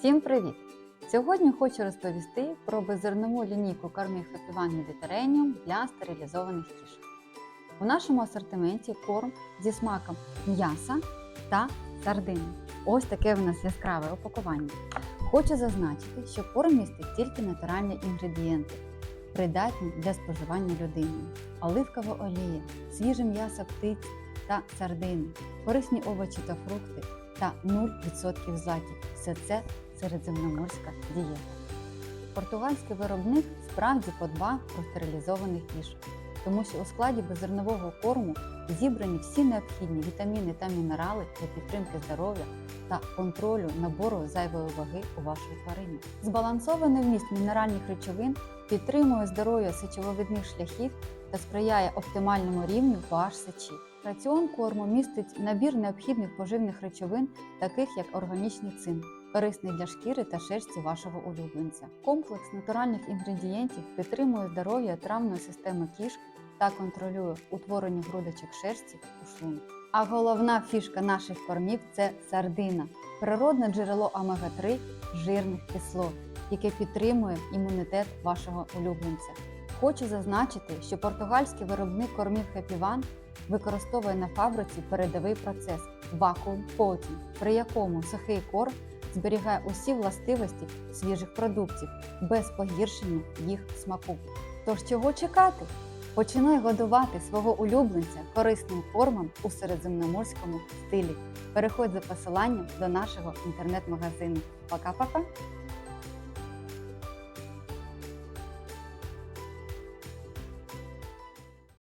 Всім привіт! Сьогодні хочу розповісти про беззернову лінійку кормів Happy Mediterranean для стерилізованих кішок. У нашому асортименті корм зі смаком м'яса та сардини. Ось таке в нас яскраве упакування. Хочу зазначити, що корм містить тільки натуральні інгредієнти, придатні для споживання людиною: оливкова олія, свіже м'ясо птиць та сардини, корисні овочі та фрукти та 0% злаків. Все це середземноморська дієта. Португальський виробник справді подбав про стерилізованих кішок, тому що у складі беззернового корму зібрані всі необхідні вітаміни та мінерали для підтримки здоров'я та контролю набору зайвої ваги у вашої тварини. Збалансований вміст мінеральних речовин підтримує здоров'я сечововидних шляхів та сприяє оптимальному рівню pH сечі. Раціон корму містить набір необхідних поживних речовин, таких як органічний цинк, корисний для шкіри та шерсті вашого улюбленця. Комплекс натуральних інгредієнтів підтримує здоров'я травної системи кішок та контролює утворення грудочок шерсті у шлунку. А головна фішка наших кормів це сардина, природне джерело омега-3 жирних кислот, яке підтримує імунітет вашого улюбленця. Хочу зазначити, що португальський виробник кормів Happy One використовує на фабриці передовий процес вакуум коутінг, при якому сухий корм зберігає усі властивості свіжих продуктів без погіршення їх смаку. Тож чого чекати? Починай годувати свого улюбленця корисним формам у середземноморському стилі. Переходь за посиланням до нашого інтернет-магазину. Пока-пока!